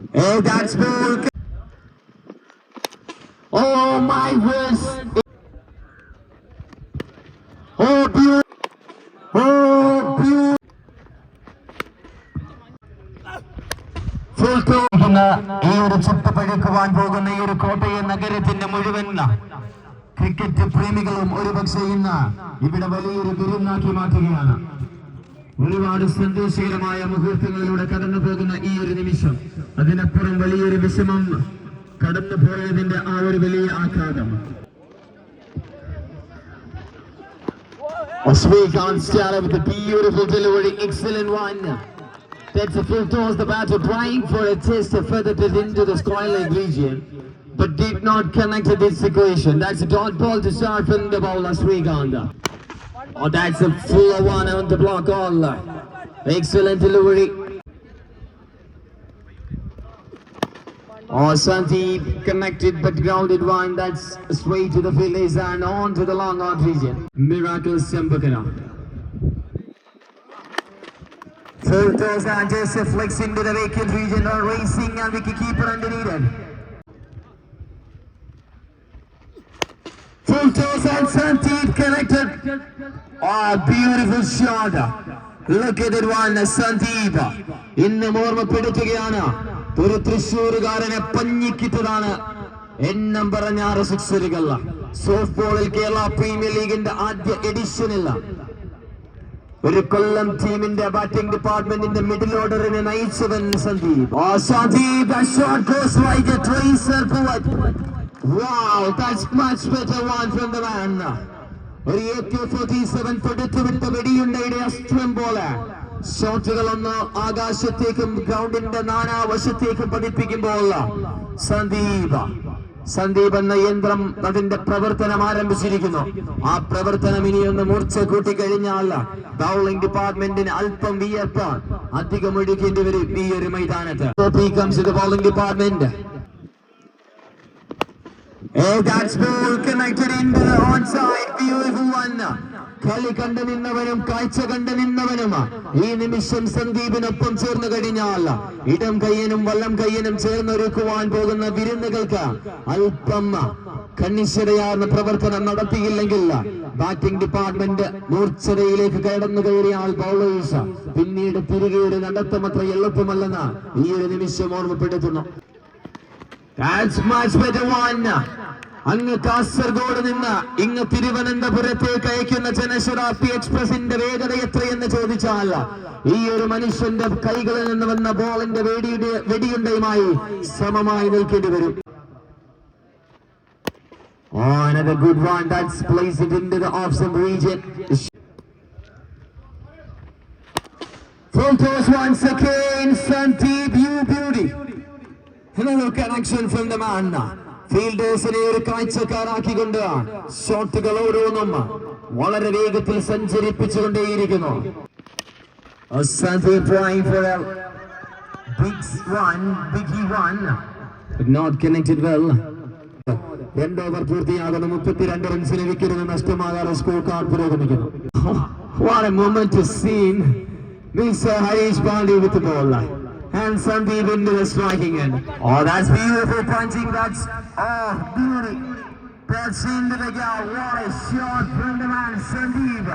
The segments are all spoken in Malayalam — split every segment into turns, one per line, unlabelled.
Oh, that's ball. Oh my wrist. Oh, dear. Oh, ടോക്കുന്ന ഈ ഒരു ചുട്ട് പഴുക്കുവാൻ പോകുന്ന ഈ ഒരു കോട്ടയം നഗരത്തിന്റെ മുഴുവൻ ക്രിക്കറ്റ് പ്രേമികളും ഒരുപക്ഷെ ഇന്ന് ഇവിടെ വലിയൊരു വിരുന്നാക്കി മാറ്റുകയാണ് ഒരുപാട് സന്തോഷകരമായ മുഹൂർത്തങ്ങളിലൂടെ കടന്നു പോകുന്ന ഈ ഒരു നിമിഷം അതിനപ്പുറം വലിയൊരു വിഷമം കടന്നു പോയതിന്റെ ആ ഒരു വലിയ ആഘാതം Srikanth started with a beautiful delivery, excellent one. That's a full toss, the batter trying for a test to further it into the skyline region, but did not connect to this equation. That's a dot ball to start from the bowler Srikanth. Oh, that's a full one on the block all. Excellent delivery. Oh, Sandeep connected but grounded one. That's straight to the fielders and on to the long out region. Miracle Sambakana. Full toss and just a flex into the vacant region. Are racing and wicketkeeper underneath it. Full toss and Sandeep connected. Oh, beautiful shot. Look at that one, Sandeep. ഇന്ന് ഓർമ്മപ്പെടുത്തുകയാണ് ഒരു തൃശ്ശൂരുകാരനെ പഞ്ഞിക്കിട്ടതാണ്. എണ്ണം പറഞ്ഞ ആറ് സിക്സറുകൾ സോഫ്റ്റ് ബോളിൽ കേരള പ്രീമിയർ ലീഗിന്റെ ആദ്യ എഡിഷനിൽ ഒരു കൊല്ലം ടീമിന്റെ ബാറ്റിംഗ് ഡിപ്പാർട്ട്മെന്റിന്റെ മിഡിൽ ഓർഡറിനെ നയിച്ചവൻ Sandeep. Sandeep shot goes like a tracer poet. Wow, that's much better one from the man. ഒരു കൊടുത്തുവിട്ട വെടിയുണ്ടയുടെ അസ്ത്രം പോലെ. ഷോട്ടുകൾ ഒന്ന് ആകാശത്തേക്കും ഗ്രൗണ്ടിന്റെ നാനാവശത്തേക്കും പതിപ്പിക്കുമ്പോൾ സന്ദീപ സന്ദീപ് എന്ന യന്ത്രം അതിന്റെ പ്രവർത്തനം ആരംഭിച്ചിരിക്കുന്നു ആ പ്രവർത്തനം ഇനിയൊന്ന് മൂർച്ച കൂട്ടിക്കഴിഞ്ഞാൽ ബൗളിംഗ് ഡിപ്പാർട്ട്മെന്റിന് അല്പം വിയർപ്പ് അധികം ഒഴുകേണ്ടി വരും ഈ ഒരു മൈതാനത്ത് bowling department Oh, that's ball connected into the onside. Beautiful one. കളി കണ്ടു നിന്നവനും കാഴ്ച കണ്ടു നിന്നവനും ഈ നിമിഷം സന്ദീപിനൊപ്പം ചേർന്ന് കഴിഞ്ഞാൽ ഇടം കയ്യനും വല്ലം കയ്യനും ചേർന്നൊരുക്കുവാൻ പോകുന്ന വിരുന്നുകൾക്ക് അല്പം കണ്ണിശ്വരയാർന്ന പ്രവർത്തനം നടത്തിയില്ലെങ്കിൽ ബാറ്റിംഗ് ഡിപ്പാർട്ട്മെന്റ് മൂർച്ഛതയിലേക്ക് കടന്നു കയറിയാൽ ബൗളേഴ്സ് പിന്നീട് തിരികെ ഒരു നടത്തം അത്ര എളുപ്പമല്ലെന്ന് ഈ ഒരു നിമിഷം ഓർമ്മപ്പെടുത്തുന്നു. അങ്ങ് കാസർഗോഡ് നിന്ന് ഇങ്ങ് തിരുവനന്തപുരത്തേക്ക് അയക്കുന്ന ജനശതാബ്ദി എക്സ്പ്രസിന്റെ വേഗത എത്രയെന്ന് ചോദിച്ചാൽ ഈ ഒരു മനുഷ്യന്റെ കൈകളിൽ നിന്ന് വന്ന ബോളിന്റെ വെടിയുടെ വെടിയുണ്ടയുമായി സമമായി നിൽക്കേണ്ടി വരും Oh, another good one. That's placed it into the off-stump region. Full toss once again. Sandeep, you beauty. Another connection from the man. ഫീൽഡേഴ്സിനെ ഒരു കാഴ്ചക്കാരാക്കിക്കൊണ്ട് ഷോട്ടുകൾ ഓരോന്നും വളരെ വേഗത്തിൽ സഞ്ചരിപ്പിച്ചുകൊണ്ടേയിരിക്കുന്നു. രണ്ട് ഓവർ പൂർത്തിയാകുന്ന മുപ്പത്തിരണ്ട് റൺസിന് വിക്കറ്റ് നഷ്ടമാകാതെ സ്കോർ കാർഡ് പുരോഗമിക്കുന്നു. What a moment to see. Mr. Harish Pandey with the ball. And Sandeep into the striking end. Oh, that's beautiful punching. That's oh beauty. That's into the gap. What a shot from the man Sandeep.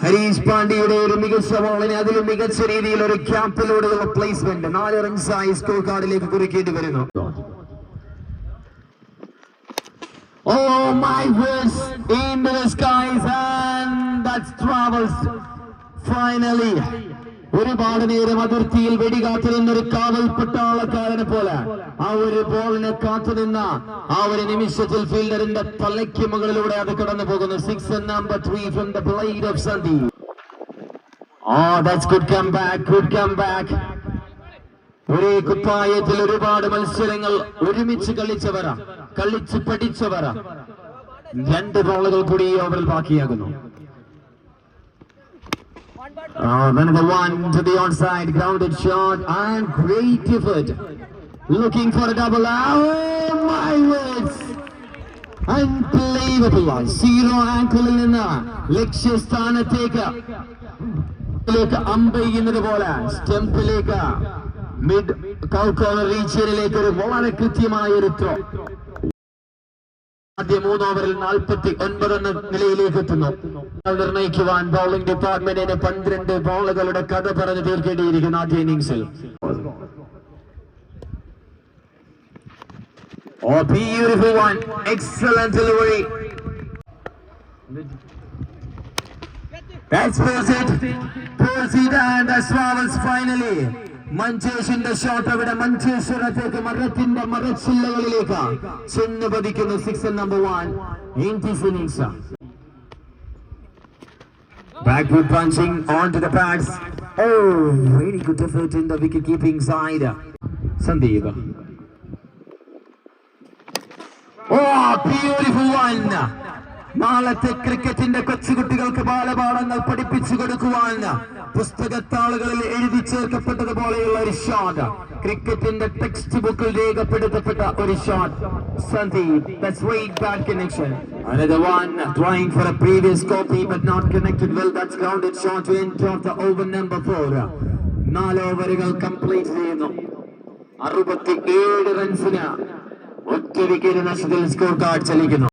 Harish പാണ്ഡ്യയുടെ ഒരു മികച്ച ബോളിനെ അതിലും മികച്ച രീതിയിൽ ഒരു ക്യാപ്പിലൂടെയുള്ള പ്ലേസ്മെന്റ് നാല് റൺസായി സ്കോർ കാർഡിലേക്ക് കുറിക്കേണ്ടി വരുന്നു Oh my words into the skies and that travels finally ഒരുപാട് നേരം അതിർത്തിയിൽ വെടികാത്തു നിന്നൊരു കാവൽ പട്ടാളക്കാരനെ പോലെ ആ ഒരു ബോളിനെ കാത്തു നിന്ന ആ ഒരു നിമിഷത്തിൽ ഫീൽഡറിന്റെ തലയ്ക്ക് മുകളിലൂടെ അത് കടന്നു പോകുന്നു. Six number three from the blade of സന്ധി ഓ that's good come back good come back ഒരേ കുപ്പായത്തിൽ ഒരുപാട് മത്സരങ്ങൾ ഒരുമിച്ച് കളിച്ചവരാ കളിച്ച് പഠിച്ചവരാ. രണ്ട് ബോളുകൾ കൂടി ഈ ഓവറിൽ ബാക്കിയാകുന്നു. Oh, another one to the onside, grounded shot and great effort. Looking for a double. Oh my words! Unbelievable. Zero ആങ്കിളിൽ നിന്ന് ലക്ഷ്യസ്ഥാനത്തേക്ക് ലേക്ക് അമ്പെയ്യുന്നത് പോലെ സ്റ്റെമ്പിലേക്ക് മിഡ് കൗക്കോളർ റീജിയനിലേക്ക് ഒരു വളരെ കൃത്യമായ ഒരു ത്രോ ആദ്യ മൂന്ന് ഓവറിൽ നാൽപ്പത്തി ഒൻപത് എന്ന നിലയിലേക്ക് എത്തുന്നു നിർണയിക്കുവാൻ ബൗളിംഗ് ഡിപ്പാർട്ട്മെന്റിന് പന്ത്രണ്ട് ബോളുകളുടെ കഥ പറഞ്ഞു തീർക്കേണ്ടിയിരിക്കുന്നു ആദ്യ ഇന്നിംഗ്സിൽ delivery. That's Pulsit. Pulsit and the Swallows finally. മഞ്ചേഷിന്റെ ഷോട്ട് അവിടെ മഞ്ചേശ്വരത്തേക്ക് മരത്തിന്റെ മരച്ചില്ലകളിലേക്ക് ചെന്ന് പതിക്കുന്നു six number one in this innings Backward punching onto the pads. Oh, really good effort in the wicket keeping side. Sandeep. Oh, beautiful one നാളത്തെ ക്രിക്കറ്റിന്റെ കൊച്ചുകുട്ടികൾക്ക് ബാലപാഠങ്ങൾ പഠിപ്പിച്ചു കൊടുക്കുവാൻ പുസ്തകത്താളുകളിൽ എഴുതി ചേർക്കപ്പെട്ടതുപോലെയുള്ള ഒരു ഷോട്ട് ക്രിക്കറ്റിന്റെ ടെക്സ്റ്റ് ബുക്കിൽ രേഖപ്പെടുത്തപ്പെട്ട ഒരു ഷോട്ട് ഓവറുകൾ കംപ്ലീറ്റ് ചെയ്യുന്നു. അറുപത്തി ഏഴ് റൺസിന് ഒറ്റ വിക്കറ്റ് നഷ്ടത്തിൽ score card ചലിക്കുന്നു.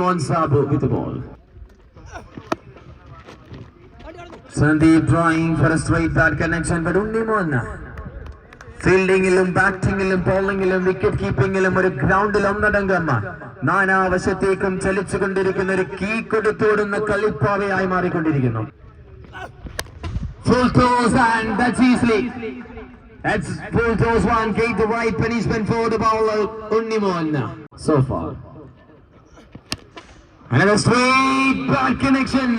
Unnimon Sabu with ball Sandeep drawing four straight bat connection but Unnimon ഫീൽഡിങ്ങിലും ബാറ്റിംഗിലും ബോളിംഗിലും വിക്കറ്റ് കീപ്പിംഗിലും ഒരു ഗ്രൗണ്ടിൽ ഒന്നടങ്കം നാനാവശത്തേക്കും ചലിച്ചുകൊണ്ടിരിക്കുന്ന ഒരു കീ കൊടുത്തോടുന്ന കളിപ്പാവയായി മാറിക്കൊണ്ടിരിക്കുന്നു Full toes and that's easily That's full toes one, gave the right punishment for the bowler Unnimon so far. Connection.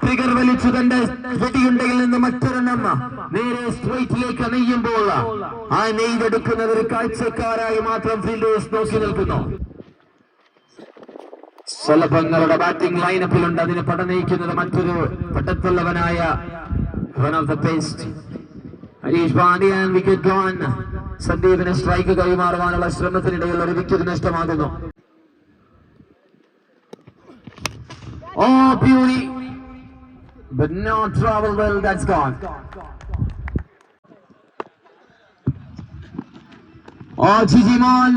Trigger വലിച്ചു തന്റെ വെടിയുണ്ടയിൽ നിന്ന് മറ്റൊരെണ്ണം നേരെ സ്ട്രൈറ്റിലേക്ക് നെയ്യുമ്പോൾ ആ നെയ്തെടുക്കുന്നത് ഒരു കാഴ്ചക്കാരായി മാത്രം ഫീൽഡേഴ്സ് നോക്കി നിൽക്കുന്നു. സ്വലഭങ്ങളുടെ ബാറ്റിംഗ് ലൈനപ്പിലുണ്ട് അതിന് പടനയിക്കുന്നത് മറ്റൊരു പട്ടത്തുള്ളവനായ one of Harish Pandian wicket സന്ദീപിന് strike കൈമാറുവാനുള്ള ശ്രമത്തിനിടയിൽ ഒരു വിക്കറ്റ് നഷ്ടമാകുന്നു. Oh beauty but not travel well that's gone oh Jijimon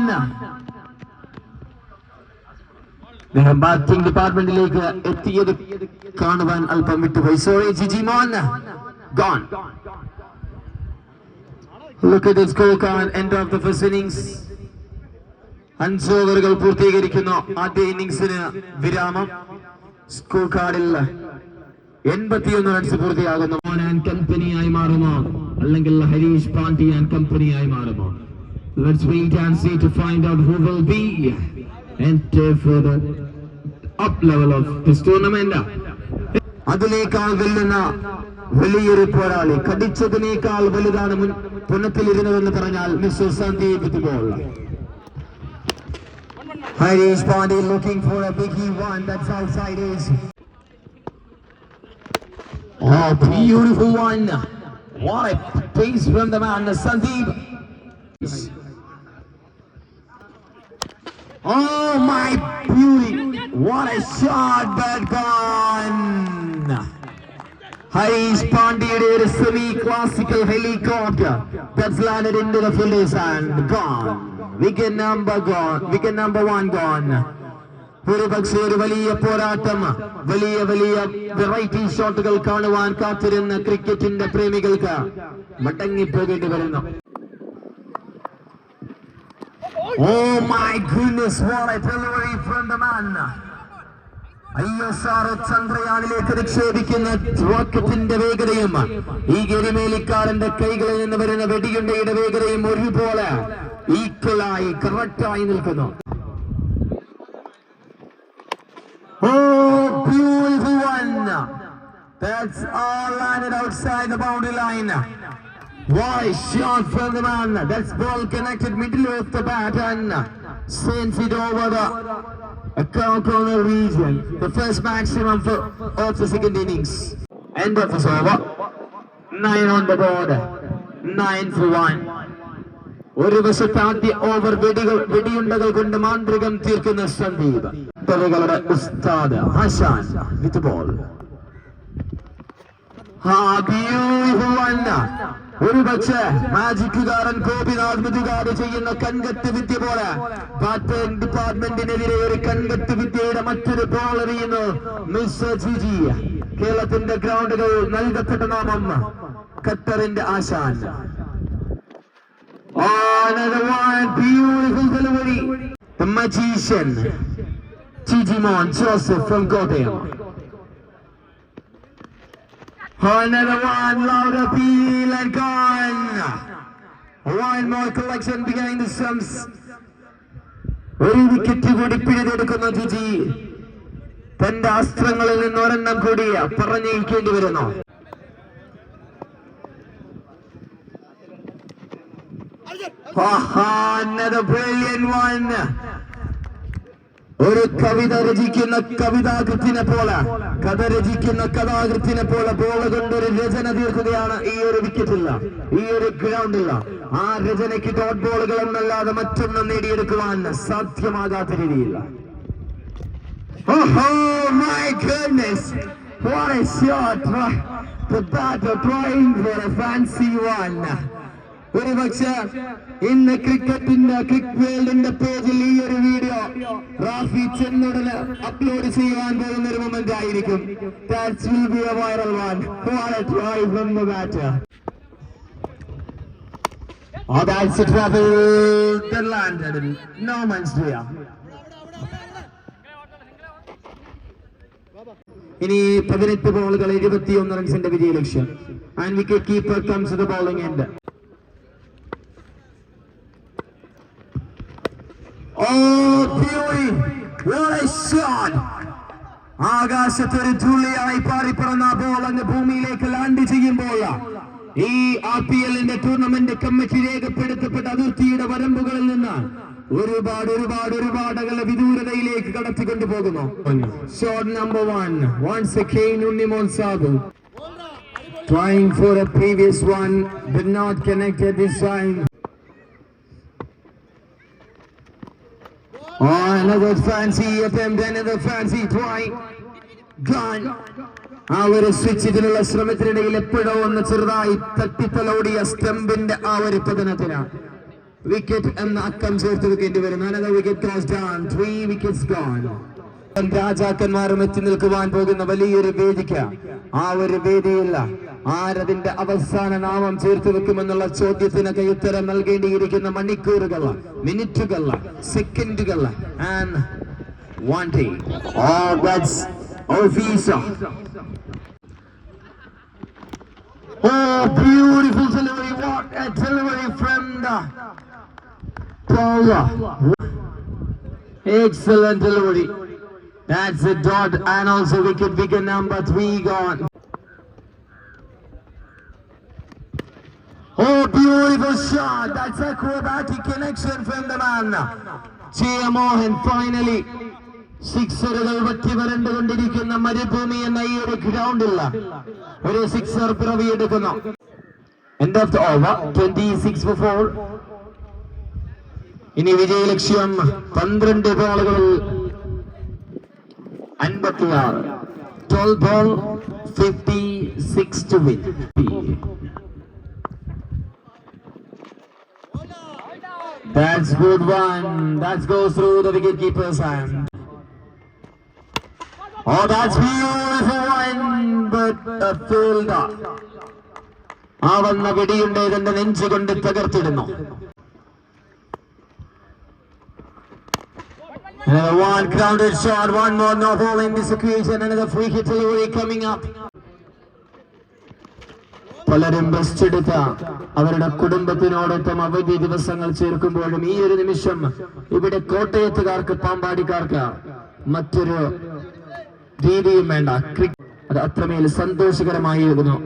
അദ്ദേഹം ബാറ്റിംഗ് ഡിപ്പാർട്ട്മെന്റിലേക്ക് എത്തിയത് കാണുവാൻ അല്പം വിട്ടുപോയി sorry Jijimon gone Look at the scorecard, end of the first innings. അഞ്ച് ഓവറുകൾ പൂർത്തീകരിക്കുന്നു ആദ്യ ഇന്നിംഗ്സിന് വിരാമം Score കാർഡിൽ എൺപത്തിയൊന്ന് റൺസ് പൂർത്തിയാകുന്നു. ആൻഡ് കമ്പനിയായി മാറുമോ? അല്ലെങ്കിൽ ഹരീഷ് പാണ്ഡ്യ ആൻഡ് കമ്പനിയായി മാറുമോ? Let's wait and see to find out who will be enter for the up level of this tournament. അതിനേക്കാൾ വെല്ലുന്ന വലിയൊരു പോരാളി കടിച്ചതിനേക്കാൾ വലുതാണ് മുൻ പുനത്തിലിരുന്നതെന്ന് പറഞ്ഞാൽ mister Sandeep ball Harish Pandey looking for a biggie one. That's outside is. Oh, beautiful one. What a pace from the man, Sandeep. Oh, my beauty. What a shot, but gone. Harish Pandey did a semi-classical helicopter that's landed into the fielder's and gone. Wicket number gone wicket number one gone ഒരു പക്ഷേ ഒരു വലിയ പോരാട്ടം വലിയ വലിയ വെറൈറ്റി ഷോട്ടുകൾ കാണുവാൻ കാത്തിരുന്ന ക്രിക്കറ്റിന്റെ പ്രേമികൾക്ക് മടങ്ങിപ്പോകേണ്ടി വരുന്നു. Oh my goodness, what a delivery from the man. ഐ ചന്ദ്രയാനിലേക്ക് നിക്ഷേപിക്കുന്ന റോക്കറ്റിന്റെ വേഗതയും ഈ ഗരിമേലിക്കാരന്റെ കൈകളിൽ നിന്ന് വരുന്ന വെടിയുണ്ടയുടെ വേഗതയും ഒരുപോലെ ഈക്വലായി കറക്റ്റായി നിൽക്കുന്നു Oh, beautiful one. That's all landed outside the boundary line. Why shot from the man? That's ball connected middle of the bat and sends it over the a corner region. The first maximum for, of the second innings. End of this over. Nine on the board. Nine for one. ഒരു വശത്ത് ആദ്യ ഓവർ വെടികൾ വെടിയുണ്ടകൾ കൊണ്ട് മാന്ത്രികം തീർക്കുന്ന സന്ദീപ്. കളുടെ ഉസ്താദ് ഹസാൻ വിത്ത് ബോൾ. ഒരു പക്ഷേ മാജിക്കുകാരൻ ഗോപിനാഥ് മുതുകാട് ചെയ്യുന്ന കൺകത്ത് വിദ്യ പോലെ ബാറ്റിംഗ് ഡിപ്പാർട്ട്മെന്റിനെതിരെ ഒരു കൺകത്ത് വിദ്യയുടെ മറ്റൊരു ബോൾ എറിയുന്നു കേരളത്തിന്റെ ഗ്രൗണ്ടുകൾ നൽകപ്പെട്ട നാമം ഖത്തറിന്റെ ആശാൻ. Another one, beautiful delivery. The magician, mon Joseph from Godem. Another one, loud appeal and gone. One more collection behind the stumps. ഒരു വിക്കറ്റ് കൂടി പിഴുതെടുക്കുന്ന ജിജി തന്റെ അസ്ത്രങ്ങളിൽ നിന്ന് ഒരെണ്ണം കൂടി പറഞ്ഞേക്കേണ്ടി വരുന്നു another brilliant one. ഒരു കവിത രചിക്കുന്ന കവിതാകൃത്തിനെ പോലെ കഥ രചിക്കുന്ന കഥാകൃത്തിനെ പോലെ ബോൾ കൊണ്ട് ഒരു രചന തീർക്കുകയാണ് ഈ ഒരു വിക്കറ്റില്ല ഈ ഒരു ഗ്രൗണ്ടില്ല ആ രചനയ്ക്ക് ഡോട്ട് ബോളുകൾ എന്നല്ലാതെ മറ്റൊന്നും നേടിയെടുക്കുവാൻ സാധ്യമാകാത്ത രീതിയില്ല ഓഹോ my! What a shot! The batter trying for a fancy one. ഒരു പക്ഷേ ഇന്ന് ക്രിക്കറ്റിന്റെ ക്രിക്ക് വേൾഡിന്റെ പേജിൽ ഈ ഒരു വീഡിയോ റാഫി ചെന്നുടന് അപ്ലോഡ് ചെയ്യാൻ പോകുന്ന ഒരു മൊമെന്റ് ആയിരിക്കും. Oh. ഇനി പതിനെട്ട് ബോളുകൾ ഇരുപത്തിയൊന്ന് റൺസിന്റെ വിജയ ലക്ഷ്യം and wicket keeper comes the bowling end Oh, beauty! What a shot! ആകാശത്തൊരു തുള്ളിയായി പാറിപ്പറന്ന ബോൾ അങ്ങ് ഭൂമിയിലേക്ക് ലാൻഡ് ചെയ്യുമ്പോൾ ഈ ആർ പി എല്ലിന്റെ ടൂർണമെന്റ് കമ്മിറ്റി രേഖപ്പെടുത്തപ്പെട്ട അതിർത്തിയുടെ വരമ്പുകളിൽ നിന്ന് ഒരുപാട് ഒരുപാട് ഒരുപാട് അകലെ വിദൂരതയിലേക്ക് കടത്തിക്കൊണ്ടു പോകുന്നു shot number one once again Unnimon Sabu trying for a previous one but not connected this time Oh, another fancy attempt, another fancy try. Gone. ആ ഒരു സ്വിച്ച് ശ്രമത്തിനിടയിൽ എപ്പോഴോ ഒന്ന് ചെറുതായി തട്ടിത്തലോടിയ സ്റ്റംപിന്റെ ആ ഒരു പതനത്തിന് വിക്കറ്റ് എന്ന അക്കം ചേർത്ത് വെക്കേണ്ടി വരും. Another wicket cross down three wickets gone രാജാക്കന്മാരും എത്തി നിൽക്കുവാൻ പോകുന്ന വലിയൊരു വേദിക്ക. ആ ഒരു വേദിയില്ല. ആരതിന്റെ അവസാന നാമം ചേർത്ത് വെക്കുമെന്നുള്ള ചോദ്യത്തിനൊക്കെ ഉത്തരം നൽകേണ്ടിയിരിക്കുന്ന മണിക്കൂറുകൾ മിനിറ്റുകൾ സെക്കൻഡുകൾ and one day. Oh, that's Orvisa. Oh, beautiful delivery. What a delivery from the Paula. Excellent delivery. That's a dot and also wicket wicket number three gone. Oh, beautiful shot. That's acrobatic connection from the man. Chia Mohan finally. സിക്സറുകൾ വറ്റി വരണ്ടുകൊണ്ടിരിക്കുന്ന മരുഭൂമി എന്ന ഈ ഒരു ഗ്രൗണ്ടില്ല ഒരു sixer പിറവിയെടുക്കുന്നു end of the over twenty six four ഇനി വിജയ ലക്ഷ്യം പന്ത്രണ്ട് ബോളുകളിൽ അൻപത്തിയാറ് twelve ball fifty six to win That's good one. That goes through the wicket keeper's hand. Oh, that's beautiful one, but a fielder. ആ വന്ന വെടിയുണ്ട് ഇതിന്റെ നെഞ്ചുകൊണ്ട് തകർത്തിടുന്നു Another one grounded shot, one more no ball in this occasion, another free hit delivery coming up. പലരും ബെസ്റ്റ് എടുത്ത അവരുടെ കുടുംബത്തിനോടൊപ്പം അവധി ദിവസങ്ങൾ ചേർക്കുമ്പോഴും ഈ ഒരു നിമിഷം ഇവിടെ കോട്ടയത്തുകാർക്ക് പാമ്പാടിക്കാർക്ക് മറ്റൊരു രീതിയും വേണ്ട. അത് അത്രമേൽ സന്തോഷകരമായിരുന്നു.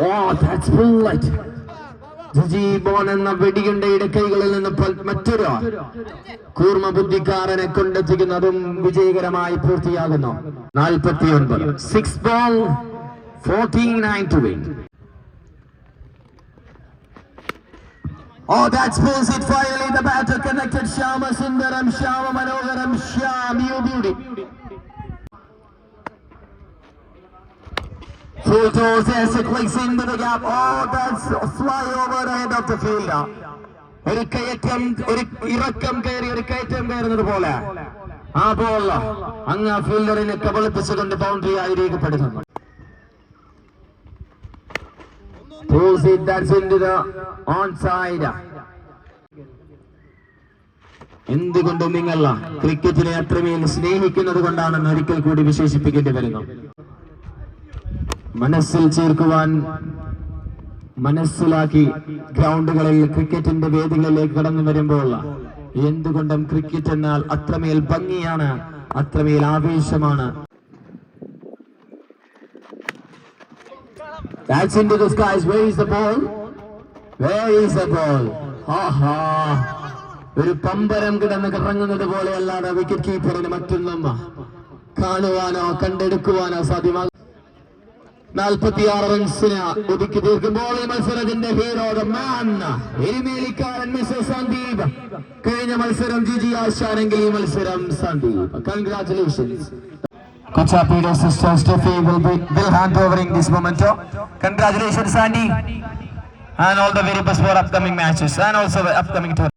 ഓ ദാറ്റ്സ് ബുള്ളറ്റ് ജിജി ബോൺ എന്ന വെടിയുണ്ടയുടെ കൈകളിൽ നിന്ന് മറ്റൊരു കൂർമ്മ ബുദ്ധിക്കാരനെ കൊണ്ടെത്തിക്കുന്നതും വിജയകരമായി പൂർത്തിയാകുന്നു നാൽപ്പത്തി ഒൻപത് six ball fourteen nine to win Oh, that spins it finally. The batter connected. Shama Sundaram, Shama Manoharam, Sham, you beauty. Full toes as it clicks into the gap. Oh, that's a fly over the head of the fielder. ഒരു കയറ്റം ഒരു ഇറക്കം കയറി ഒരു കയറ്റം കയറുന്നത് പോലെ ആ ബോൾ അങ്ങ് ആ ഫീൽഡറിനെ കബളിപ്പിച്ചുകൊണ്ട് ബൗണ്ടറി ആയി onside. എന്തുകൊണ്ടും നിങ്ങൾ ക്രിക്കറ്റിനെ അത്രമേൽ സ്നേഹിക്കുന്നത് കൊണ്ടാണെന്ന് ഒരിക്കൽ കൂടി വിശേഷിപ്പിക്കേണ്ടി വരുന്നു മനസ്സിൽ ചേർക്കുവാൻ മനസ്സിലാക്കി ഗ്രൗണ്ടുകളിൽ ക്രിക്കറ്റിന്റെ വേദികളിലേക്ക് കടന്നു വരുമ്പോൾ എന്തുകൊണ്ടും ക്രിക്കറ്റ് എന്നാൽ അത്രമേൽ ഭംഗിയാണ് അത്രമേൽ ആവേശമാണ്. ഒരു പമ്പരം കിടന്ന് കറങ്ങുന്നത് പോലെയല്ലാതെ വിക്കറ്റ് കീപ്പറിന് മറ്റൊന്നും കാണുവാനോ കണ്ടെടുക്കുവാനോ സാധ്യമാകും നാൽപ്പത്തിയാറ് റൺസിന് ഒതുക്കി തീർക്കുമ്പോൾ ഈ മത്സരത്തിന്റെ ഹീറോ മാൻ എരിമേലിക്കാരൻ മിസ്റ്റർ സന്ദീപ് കഴിഞ്ഞ മത്സരം ജി ജി ആശാനെങ്കിൽ ഈ മത്സരം Sandeep congratulations Kochapida sister Steffi will be will hand over in this moment. Congratulations, Sandy, and all the very best for upcoming matches and also upcoming tour.